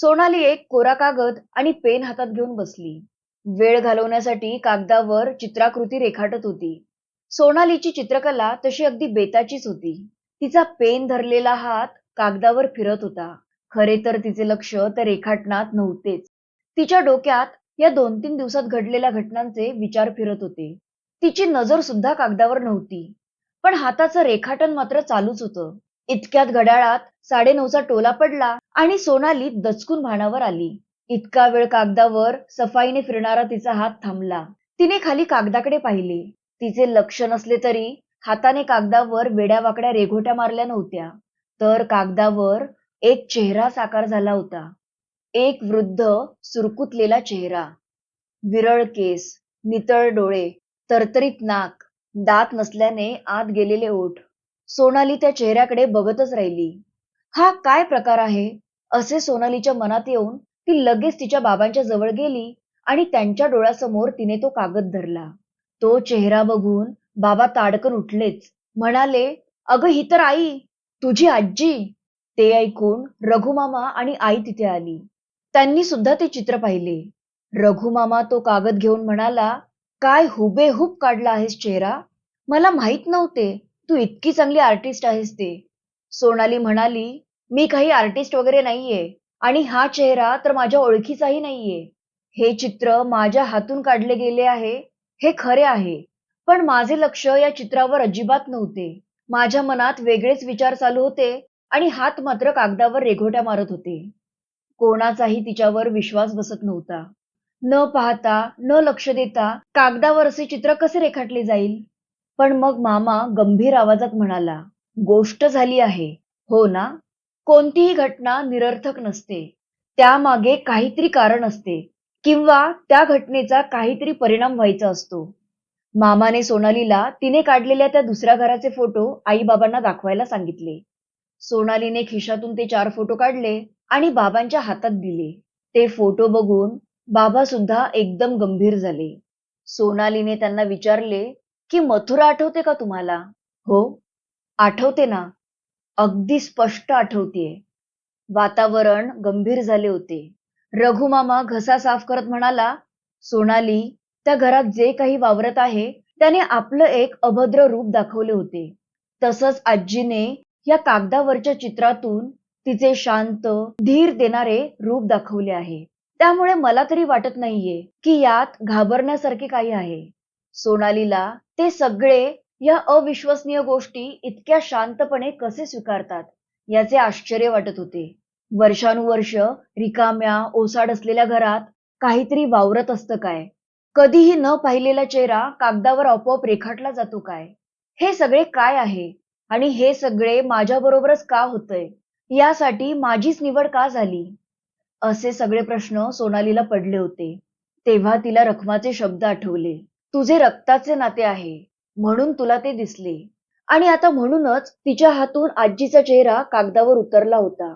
सोनाली एक कोरा कागद आणि पेन हातात घेऊन बसली. वेळ घालवण्यासाठी कागदावर चित्राकृती रेखाटत होती. सोनालीची चित्रकला तशी अगदी बेताचीच होती. तिचा पेन धरलेला हात कागदावर फिरत होता. खरे तर तिचे लक्ष त्या रेखाटनात नव्हतेच. तिच्या डोक्यात या दोन तीन दिवसात घडलेल्या घटनांचे विचार फिरत होते. तिची नजर सुद्धा कागदावर नव्हती. पण हाताचं रेखाटन मात्र चालूच होतं. इतक्यात घड्याळात साडेनऊचा टोला पडला आणि सोनाली दचकून भानावर आली. इतका वेळ कागदावर सफाईने फिरणारा तिचा हात थांबला. तिने खाली कागदाकडे पाहिले. तिचे लक्ष नसले तरी हाताने कागदावर वेड्यावाकड्या रेघोट्या मारल्या नव्हत्या. तर कागदावर एक चेहरा साकार झाला होता. एक वृद्ध सुरकुतलेला चेहरा. विरळ केस नितळ डोळे तरतरीत नाक दात नसल्याने आत गेलेले ओठ. सोनाली त्या चेहऱ्याकडे बघतच राहिली. हा काय प्रकार आहे? असे सोनालीच्या मनात येऊन ती लगेच तिच्या बाबांच्या जवळ गेली आणि त्यांच्या डोळ्यासमोर तिने तो कागद धरला. तो चेहरा बघून बाबा ताडकन उठलेच. म्हणाले अगं ही तर आई तुझी आजी ते ऐकून रघुमामा आणि आई तिथे आली. त्यांनी सुद्धा ते चित्र पाहिले. रघुमामा तो कागद घेऊन म्हणाला काय हुबेहूब काढला आहेस चेहरा? मला माहीत नव्हते. तू इतकी चांगली आर्टिस्ट आहेस ते. सोनाली म्हणाली मी काही आर्टिस्ट वगैरे नाहीये आणि हा चेहरा तर माझ्या ओळखीचाही नाहीये. हे चित्र माझ्या हातून काढले गेले आहे हे खरे आहे. पण माझे लक्ष या चित्रावर अजिबात नव्हते. माझ्या मनात वेगळेच विचार चालू होते आणि हात मात्र कागदावर रेघोट्या मारत होते. कोणाचाही तिच्यावर विश्वास बसत नव्हता. न पाहता न लक्ष देता कागदावर असे चित्र कसे रेखाटले जाईल? पण मग मामा गंभीर आवाजात म्हणाला गोष्ट झाली आहे. हो ना? कोणतीही घटना निरर्थक नसते. त्यामागे काहीतरी कारण असते किंवा त्या घटनेचा काहीतरी परिणाम व्हायचा असतो. मामाने सोनालीला तिने काढलेल्या त्या दुसऱ्या घराचे फोटो आईबाबांना दाखवायला सांगितले. सोनालीने खिशातून ते चार फोटो काढले आणि बाबांच्या हातात दिले. ते फोटो बघून बाबा सुद्धा एकदम गंभीर झाले. सोनालीने त्यांना विचारले की मथुरा आठवते का तुम्हाला? हो. आठवते ना. अगदी स्पष्ट आठवतेय. वातावरण गंभीर झाले होते. रघुमामा घसा साफ करत म्हणाला सोनाली त्या घरात जे काही वावरत आहे त्याने आपलं एक अभद्र रूप दाखवले होते. तसंच आजीने या कागदावरच्या चित्रातून तिचे शांत धीर देणारे रूप दाखवले आहे. त्यामुळे मला तरी वाटत नाहीये की यात घाबरण्यासारखे काही आहे. सोनालीला ते सगळे या अविश्वसनीय गोष्टी इतक्या शांतपणे कसे स्वीकारतात याचे आश्चर्य वाटत होते. वर्षानुवर्ष रिकाम्या ओसाड असलेल्या घरात काहीतरी वावरत असतं काय? कधीही न पाहिलेला चेहरा कागदावर आपोआप रेखाटला जातो काय? हे सगळे काय आहे? आणि हे सगळे माझ्याबरोबरच का होतंय? यासाठी माझीच निवड का झाली? असे सगळे प्रश्न सोनालीला पडले होते. तेव्हा तिला रखमाचे शब्द आठवले. तुझे रक्ताचे नाते आहे. म्हणून तुला ते दिसले. आणि आता म्हणूनच तिच्या हातून आजीचा चेहरा कागदावर उतरला होता.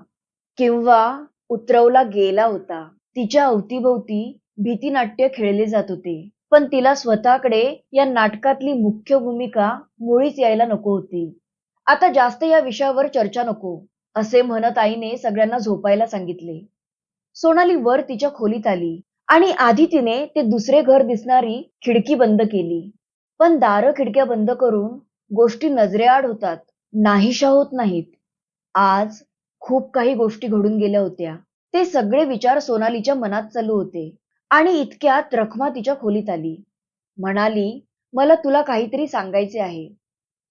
किंवा उतरवला गेला होता. तिच्या अवतीभोवती भीतीनाट्य खेळले जात होते. पण तिला स्वतःकडे या नाटकातली मुख्य भूमिका मुळीच यायला नको होती. आता जास्त या विषयावर चर्चा नको असे म्हणत आईने सगळ्यांना झोपायला सांगितले. सोनाली वर तिच्या खोलीत आली आणि आधी तिने ते दुसरे घर दिसणारी खिडकी बंद केली. पण दारं खिडक्या बंद करून गोष्टी नजरेआड होतात. नाहीशा होत नाहीत. आज खूप काही गोष्टी घडून गेल्या होत्या. ते सगळे विचार सोनालीच्या मनात चालू होते. आणि इतक्यात रखमा तिच्या खोलीत आली. म्हणाली मला तुला काहीतरी सांगायचे आहे.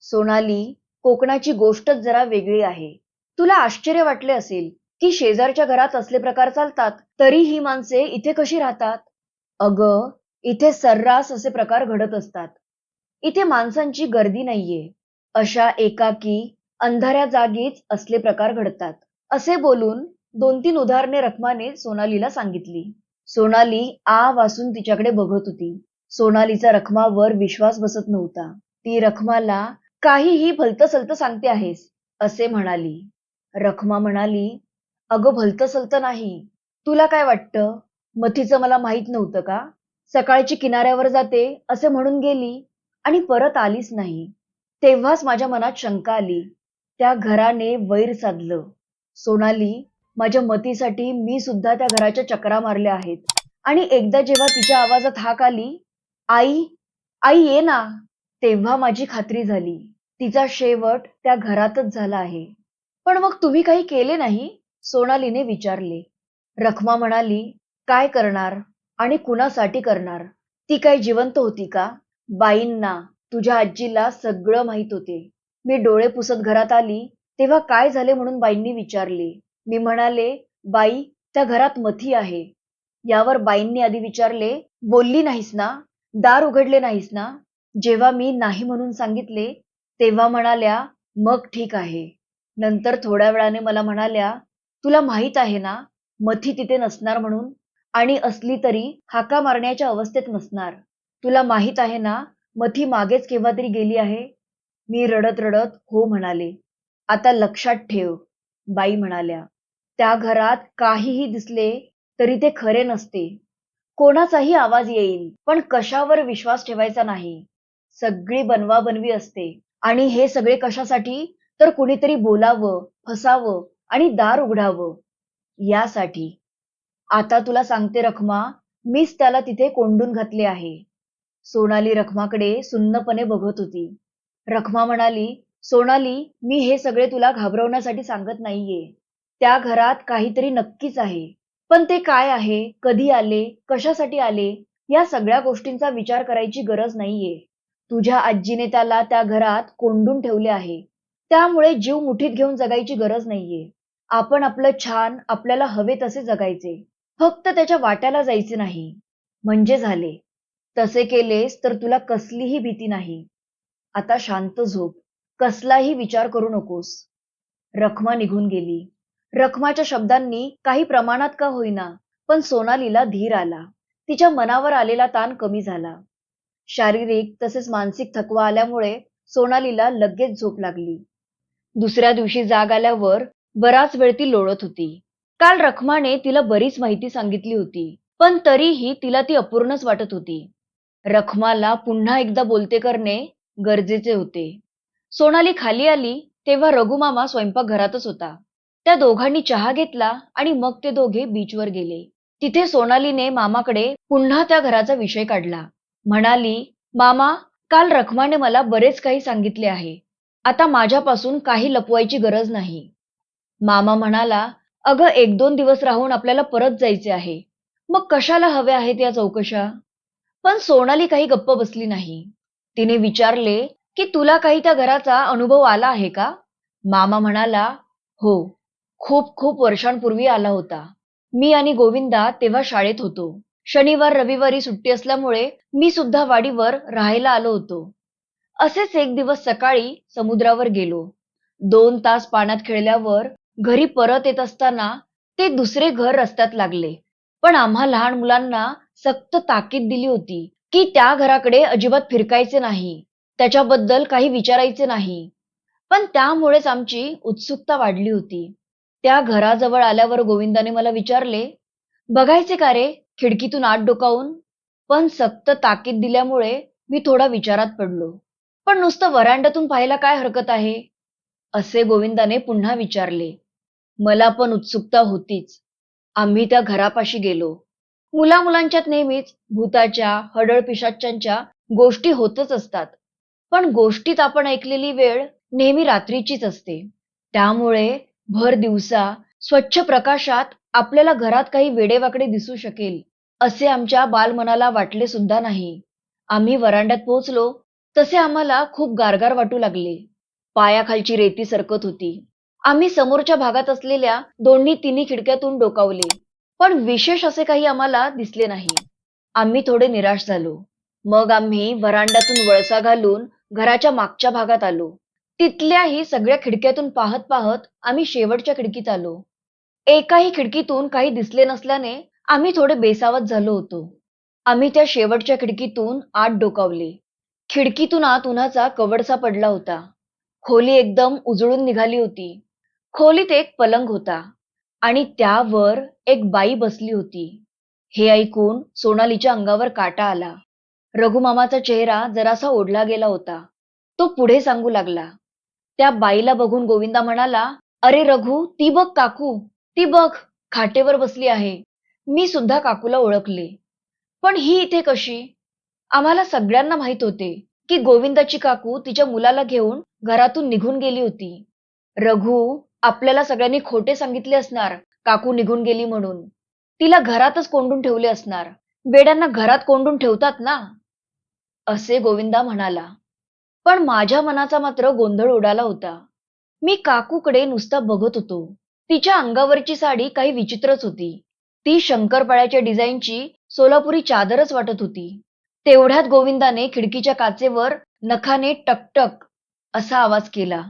सोनाली कोकणाची गोष्टच जरा वेगळी आहे. तुला आश्चर्य वाटले असेल की शेजारच्या घरात असले प्रकार चालतात तरी ही माणसे इथे कशी राहतात? अग इथे सर्रास असे प्रकार घडत असतात. इथे माणसांची गर्दी नाहीये. अशा एकाकी अंधाऱ्या जागीच असले प्रकार घडतात. असे बोलून दोन तीन उदाहरणे रखमाने सोनालीला सांगितली. सोनाली आ वासून तिच्याकडे बघत होती. सोनालीचा रखमावर विश्वास बसत नव्हता. ती रखमाला काहीही भलत सलत सांगते आहेस असे म्हणाली. रखमा म्हणाली अगं भलत सलत नाही. तुला काय वाटतं? मथीचं मला माहीत नव्हतं का? सकाळची किनाऱ्यावर जाते असे म्हणून गेली. आणि परत आलीच नाही. तेव्हाच माझ्या मनात शंका आली. त्या घराने वैर साधलं. सोनाली माझ्या मतीसाठी मी सुद्धा त्या घराच्या चक्रा मारल्या आहेत. आणि एकदा जेव्हा तिच्या आवाजात हाक आली आई आई ये ना तेव्हा माझी खात्री झाली. तिचा शेवट त्या घरातच झाला आहे. पण मग तुम्ही काही केले नाही? सोनालीने विचारले. रखमा म्हणाली काय करणार आणि कुणासाठी करणार? ती काय जिवंत होती का? बाईंना तुझ्या आजीला सगळं माहीत होते. मी डोळे पुसत घरात आली तेव्हा काय झाले म्हणून बाईंनी विचारले. मी म्हणाले बाई त्या घरात मथी आहे. यावर बाईंनी आधी विचारले बोलली नाहीस ना? दार उघडले नाहीस ना? जेव्हा मी नाही म्हणून सांगितले तेव्हा म्हणाल्या मग ठीक आहे. नंतर थोड्या वेळाने मला म्हणाल्या तुला माहीत आहे ना मथी तिथे नसणार म्हणून आणि असली तरी हाका मारण्याच्या अवस्थेत नसणार. तुला माहीत आहे ना मथी मागेच केव्हा तरी गेली आहे? मी रडत रडत हो म्हणाले. आता लक्षात ठेव बाई म्हणाल्या. त्या घरात काहीही दिसले तरी ते खरे नसते. कोणाचाही आवाज येईल पण कशावर विश्वास ठेवायचा नाही. सगळी बनवाबनवी असते. आणि हे सगळे कशासाठी? तर कुणीतरी बोलावं फसावं आणि दार उघडावं. यासाठी. आता तुला सांगते रखमा मीच त्याला तिथे कोंडून घातले आहे. सोनाली रखमाकडे सुन्नपणे बघत होती. रखमा म्हणाली सोनाली मी हे सगळे तुला घाबरवण्यासाठी सांगत नाहीये. त्या घरात काहीतरी नक्कीच आहे. पण ते काय आहे? कधी आले? कशासाठी आले? या सगळ्या गोष्टींचा विचार करायची गरज नाहीये. तुझ्या आजीने त्याला त्या घरात कोंडून ठेवले आहे. त्यामुळे जीव मुठीत घेऊन जगायची गरज नाहीये. आपण आपलं छान आपल्याला हवे तसे जगायचे. फक्त त्याच्या वाट्याला जायचे नाही. म्हणजे झाले. तसे केलेस तर तुला कसलीही भीती नाही. आता शांत झोप. कसलाही विचार करू नकोस. रखमा निघून गेली. रखमाच्या शब्दांनी काही प्रमाणात का होईना पण सोनालीला धीर आला. तिच्या मनावर आलेला ताण कमी झाला. शारीरिक तसेच मानसिक थकवा आल्यामुळे सोनालीला लगेच झोप लागली. दुसऱ्या दिवशी जाग आल्यावर बराच वेळ ती लोळत होती. काल रखमाने तिला बरीच माहिती सांगितली होती पण तरीही तिला ती अपूर्णच वाटत होती. रखमाला पुन्हा एकदा बोलते करणे गरजेचे होते. सोनाली खाली आली तेव्हा रघुमामा स्वयंपाकघरातच होता. त्या दोघांनी चहा घेतला आणि मग ते दोघे बीचवर गेले. तिथे सोनालीने मामाकडे पुन्हा त्या घराचा विषय काढला. म्हणाली मामा काल रखमाने मला बरेच काही सांगितले आहे. आता माझ्यापासून काही लपवायची गरज नाही. मामा म्हणाला अगं एक दोन दिवस राहून आपल्याला परत जायचे आहे. मग कशाला हवे आहेत या चौकशा? पण सोनाली काही गप्प बसली नाही. तिने विचारले की तुला काही त्या घराचा अनुभव आला आहे का? मामा म्हणाला हो खूप खूप वर्षांपूर्वी आला होता. मी आणि गोविंदा तेव्हा शाळेत होतो. शनिवार रविवारी सुट्टी असल्यामुळे मी सुद्धा वाडीवर राहायला आलो होतो. असेच एक दिवस सकाळी समुद्रावर गेलो. दोन तास पाण्यात खेळल्यावर घरी परत येत असताना ते दुसरे घर रस्त्यात लागले. पण आम्हा लहान मुलांना सक्त ताकीद दिली होती की त्या घराकडे अजिबात फिरकायचे नाही. त्याच्याबद्दल काही विचारायचे नाही. पण त्यामुळेच आमची उत्सुकता वाढली होती. त्या घराजवळ आल्यावर गोविंदाने मला विचारले बघायचे का रे खिडकीतून आत डोकावून? पण सक्त ताकीद दिल्यामुळे मी थोडा विचारात पडलो. पण नुसतं वरांड्यातून पाहायला काय हरकत आहे? असे गोविंदाने पुन्हा विचारले. मला पण उत्सुकता होतीच. आम्ही त्या घरापाशी गेलो. मुला मुलांच्यात नेहमीच भूताच्या हडळ पिशाच्यांच्या गोष्टी होतच असतात. पण गोष्टीत आपण ऐकलेली वेळ नेहमी रात्रीचीच असते. त्यामुळे भर दिवसा स्वच्छ प्रकाशात आपल्याला घरात काही वेडेवाकडे दिसू शकेल असे आमच्या बालमनाला वाटले सुद्धा नाही. आम्ही वरांड्यात पोहोचलो तसे आम्हाला खूप गारगार वाटू लागले. पायाखालची रेती सरकत होती. आम्ही समोरच्या भागात असलेल्या दोन्ही तिन्ही खिडक्यातून डोकावले. पण विशेष असे काही आम्हाला दिसले नाही. आम्ही थोडे निराश झालो. मग आम्ही वरांड्यातून वळसा घालून घराच्या मागच्या भागात आलो. तिथल्याही सगळ्या खिडक्यातून पाहत पाहत आम्ही शेवटच्या खिडकीत आलो. एकाही खिडकीतून काही दिसले नसल्याने आम्ही थोडे बेसावत झालो होतो. आम्ही त्या शेवटच्या खिडकीतून आत डोकावले. खिडकीतून आत उन्हाचा कवडसा पडला होता. खोली एकदम उजळून निघाली होती. खोलीत एक पलंग होता. आणि त्यावर एक बाई बसली होती. हे ऐकून सोनालीच्या अंगावर काटा आला. रघुमामाचा चेहरा जरासा ओढला गेला होता. तो पुढे सांगू लागला. त्या बाईला बघून गोविंदा म्हणाला अरे रघु ती बघ काकू ती बघ खाटेवर बसली आहे. मी सुद्धा काकूला ओळखले. पण ही इथे कशी? आम्हाला सगळ्यांना माहीत होते की गोविंदाची काकू तिच्या मुलाला घेऊन घरातून निघून गेली होती. रघु आपल्याला सगळ्यांनी खोटे सांगितले असणार काकू निघून गेली म्हणून. तिला घरातच कोंडून ठेवले असणार. बेड्यांना घरात कोंडून ठेवतात ना? असे गोविंदा म्हणाला. पण माझ्या मनाचा मात्र गोंधळ उडाला होता. मी काकूकडे नुसता बघत होतो. तिच्या अंगावरची साडी काही विचित्रच होती. ती शंकरपाळ्याच्या डिझाईनची सोलापुरी चादरच वाटत होती. तेवढ्यात गोविंदाने खिडकीच्या काचेवर नखाने टकटक असा आवाज केला.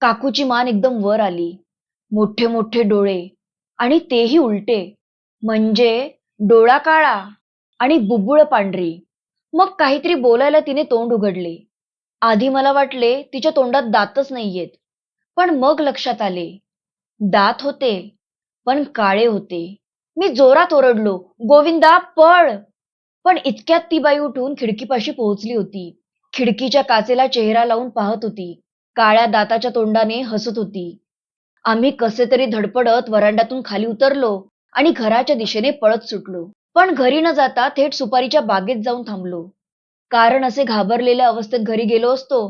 काकूची मान एकदम वर आली. मोठे मोठे डोळे आणि तेही उलटे. म्हणजे डोळा काळा आणि बुबुळ पांढरी. मग काहीतरी बोलायला तिने तोंड उघडले. आधी मला वाटले तिच्या तोंडात दातच नाहीयेत. पण मग लक्षात आले. दात होते पण काळे होते. मी जोरात ओरडलो गोविंदा पळ. पण इतक्यात ती बाई उठून खिडकीपाशी पोहोचली होती. खिडकीच्या काचेला चेहरा लावून पाहत होती. काळ्या दाताच्या तोंडाने हसत होती. आम्ही कसे तरी धडपडत वरांड्यातून खाली उतरलो आणि घराच्या दिशेने पळत सुटलो. पण घरी न जाता थेट सुपारीच्या बागेत जाऊन थांबलो. कारण असे घाबरलेल्या अवस्थेत घरी गेलो असतो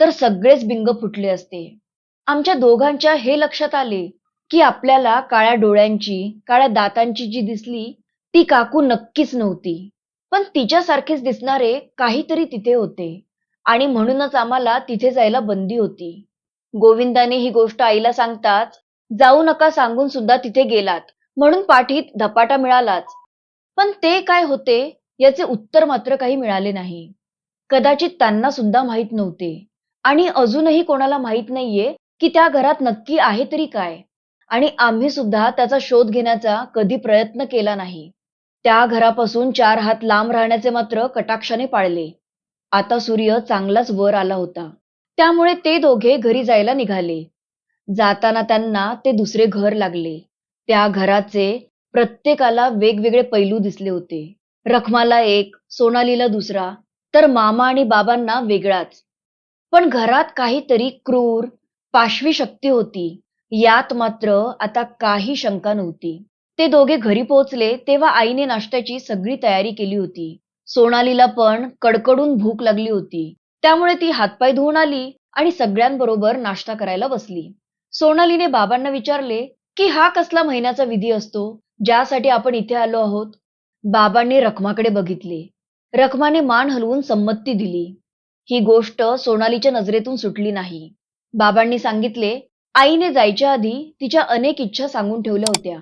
तर सगळेच बिंग फुटले असते. आमच्या दोघांच्या हे लक्षात आले की आपल्याला काळ्या डोळ्यांची काळ्या दातांची जी दिसली ती काकू नक्कीच नव्हती. पण तिच्यासारखेच दिसणारे काहीतरी तिथे होते. आणि म्हणूनच आम्हाला तिथे जायला बंदी होती. गोविंदाने ही गोष्ट आईला सांगताच जाऊ नका सांगून सुद्धा तिथे गेलात. म्हणून पाठीत धपाटा मिळालाच. पण ते काय होते याचे उत्तर मात्र काही मिळाले नाही. कदाचित त्यांना सुद्धा माहीत नव्हते. आणि अजूनही कोणाला माहीत नाहीये की त्या घरात नक्की आहे तरी काय. आणि आम्ही सुद्धा त्याचा शोध घेण्याचा कधी प्रयत्न केला नाही. त्या घरापासून चार हात लांब राहण्याचे मात्र कटाक्षाने पाळले. आता सूर्य चांगलाच वर आला होता. त्यामुळे ते दोघे घरी जायला निघाले. जाताना त्यांना ते दुसरे घर लागले. त्या घराचे प्रत्येकाला वेगवेगळे पैलू दिसले होते. रखमाला एक सोनालीला दुसरा तर मामा आणि बाबांना वेगळाच. पण घरात काहीतरी क्रूर पाशवी शक्ती होती. यात मात्र आता काही शंका नव्हती. ते दोघे घरी पोहोचले तेव्हा आईने नाश्त्याची सगळी तयारी केली होती. सोनालीला पण कडकडून भूक लागली होती. त्यामुळे ती हातपाय धुवून आली आणि सगळ्यांबरोबर नाश्ता करायला बसली. सोनालीने बाबांना विचारले की हा कसला महिन्याचा विधी असतो ज्यासाठी आपण इथे आलो आहोत? बाबांनी रखमाकडे बघितले. रखमाने मान हलवून संमती दिली. ही गोष्ट सोनालीच्या नजरेतून सुटली नाही. बाबांनी सांगितले आईने जायच्या आधी तिच्या अनेक इच्छा सांगून ठेवल्या होत्या.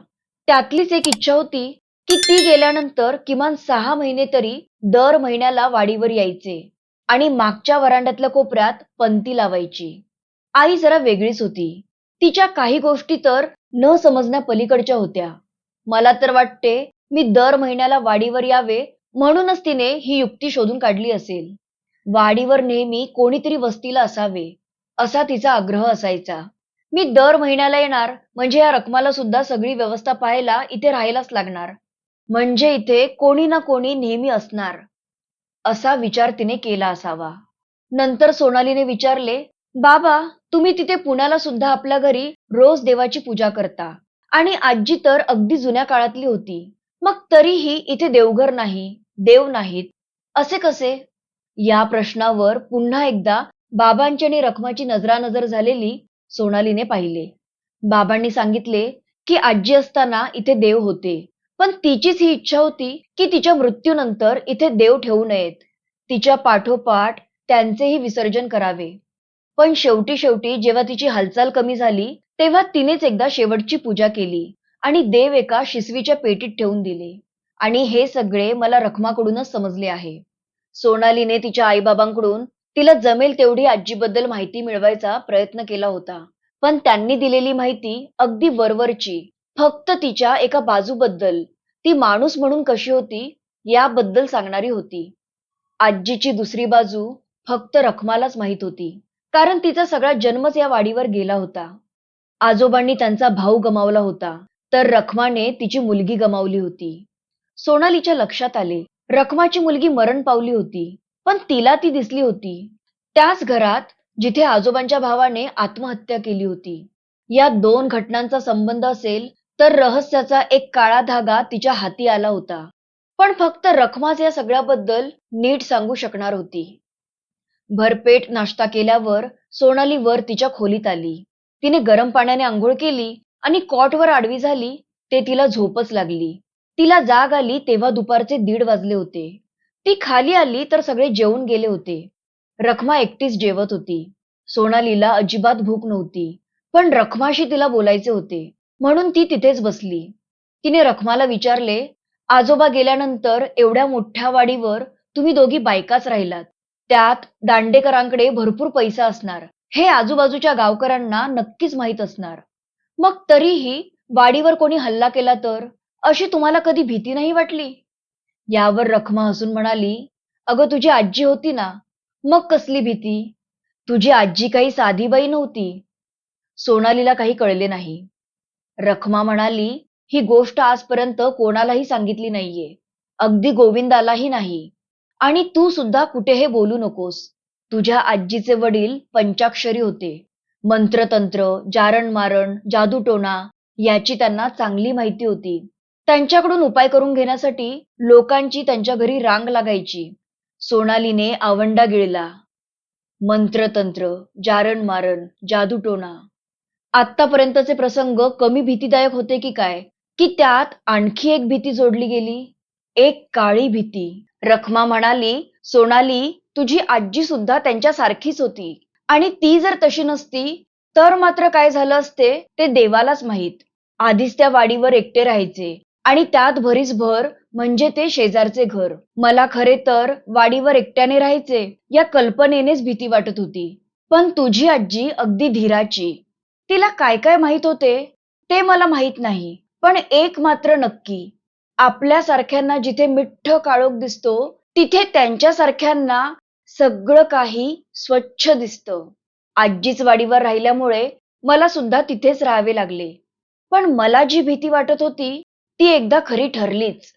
त्यातलीच एक इच्छा होती की ती गेल्यानंतर किमान सहा महिने तरी दर महिन्याला वाडीवर यायचे आणि मागच्या वरांड्यातल्या कोपऱ्यात पंती लावायची. आई जरा वेगळीच होती. तिच्या काही गोष्टी तर न समजण्या पलीकडच्या होत्या. मला तर वाटते मी दर महिन्याला वाडीवर यावे म्हणूनच तिने ही युक्ती शोधून काढली असेल. वाडीवर नेहमी कोणीतरी वस्तीला असावे असा तिचा आग्रह असायचा. मी दर महिन्याला येणार म्हणजे या रकमाला सुद्धा सगळी व्यवस्था पाहायला इथे राहायलाच लागणार. म्हणजे इथे कोणी ना कोणी नेहमी असणार असा विचार तिने केला असावा. नंतर सोनालीने विचारले बाबा तुम्ही तिथे पुण्याला सुद्धा आपल्या घरी रोज देवाची पूजा करता. आणि आजी तर अगदी जुन्या काळातली होती. मग तरीही इथे देवघर नाही देव नाहीत. असे कसे? या प्रश्नावर पुन्हा एकदा बाबांची आणि रखमाची नजरानजर झालेली सोनालीने पाहिले. बाबांनी सांगितले की आजी असताना इथे देव होते. पण तिचीच ही इच्छा होती की तिच्या मृत्यूनंतर इथे देव ठेवू नयेत. तिच्या पाठोपाठ त्यांचेही विसर्जन करावे. पण शेवटी शेवटी जेव्हा तिची हालचाल कमी झाली तेव्हा तिनेच एकदा शेवटची पूजा केली आणि देव एका शिसवीच्या पेटीत ठेवून दिले. आणि हे सगळे मला रखमाकडूनच समजले आहे. सोनालीने तिच्या आईबाबांकडून तिला जमेल तेवढी आजीबद्दल माहिती मिळवायचा प्रयत्न केला होता. पण त्यांनी दिलेली माहिती अगदी वरवरची फक्त तिच्या एका बाजूबद्दल. ती माणूस म्हणून कशी होती याबद्दल सांगणारी होती. आजीची दुसरी बाजू फक्त रखमालाच माहीत होती कारण तिचा सगळा जन्मच या वाडीवर गेला होता. आजोबांनी त्यांचा भाऊ गमावला होता तर रखमाने तिची मुलगी गमावली होती. सोनालीच्या लक्षात आले रखमाची मुलगी मरण पावली होती पण तिला ती दिसली होती. त्याच घरात जिथे आजोबांच्या भावाने आत्महत्या केली होती. या दोन घटनांचा संबंध असेल तर रहस्याचा एक काळा धागा तिच्या हाती आला होता. पण फक्त रखमाच या सगळ्याबद्दल नीट सांगू शकणार होती. भरपेट नाश्ता केल्यावर सोनाली वर तिच्या खोलीत आली. तिने गरम पाण्याने आंघोळ केली आणि कॉटवर आडवी झाली ते तिला झोपच लागली. तिला जाग आली तेव्हा दुपारचे दीड वाजले होते. ती खाली आली तर सगळे जेवून गेले होते. रखमा एकटीच जेवत होती. सोनालीला अजिबात भूक नव्हती. पण रखमाशी तिला बोलायचे होते. म्हणून ती तिथेच बसली. तिने रखमाला विचारले आजोबा गेल्यानंतर एवढ्या मोठ्या वाडीवर तुम्ही दोघी बायकाच राहिलात. त्यात दांडेकरांकडे भरपूर पैसा असणार. हे आजूबाजूच्या गावकऱ्यांना नक्कीच माहीत असणार. मग तरीही वाडीवर कोणी हल्ला केला तर? अशी तुम्हाला कधी भीती नाही वाटली? यावर रखमा हसून म्हणाली अगं तुझी आजी होती ना. मग कसली भीती? तुझी आजी काही साधी बाई नव्हती. सोनालीला काही कळले नाही. रखमा म्हणाली ही गोष्ट आजपर्यंत कोणालाही सांगितली नाहीये. अगदी गोविंदालाही नाही. आणि तू सुद्धा कुठे हे बोलू नकोस. तुझ्या आजीचे वडील पंचाक्षरी होते. मंत्रतंत्र जारण मारण जादूटोणा याची त्यांना चांगली माहिती होती. त्यांच्याकडून उपाय करून घेण्यासाठी लोकांची त्यांच्या घरी रांग लागायची. सोनालीने आवंडा गिळला. मंत्रतंत्र जारण मारण जादूटोणा आतापर्यंतचे प्रसंग कमी भीतीदायक होते की काय? की त्यात आणखी एक भीती जोडली गेली? एक काळी भीती. रखमा म्हणाली सोनाली तुझी आजी सुद्धा त्यांच्या सारखीच होती. आणि ती जर तशी नसती तर मात्र काय झालं असते ते देवालाच माहीत. आधीच त्या वाडीवर एकटे राहायचे. आणि त्यात भरीस भर म्हणजे ते शेजारचे घर. मला खरे तर वाडीवर एकट्याने राहायचे या कल्पनेनेच भीती वाटत होती. पण तुझी आजी अगदी धीराची. तिला काय काय माहीत होते ते मला माहीत नाही. पण एक मात्र नक्की आपल्यासारख्यांना जिथे मिठ्ठ काळोख दिसतो तिथे त्यांच्यासारख्यांना सगळं काही स्वच्छ दिसतं. आजीच वाडीवर राहिल्यामुळे मला सुद्धा तिथेच राहावे लागले. पण मला जी भीती वाटत होती ती एकदा खरी ठरलीच.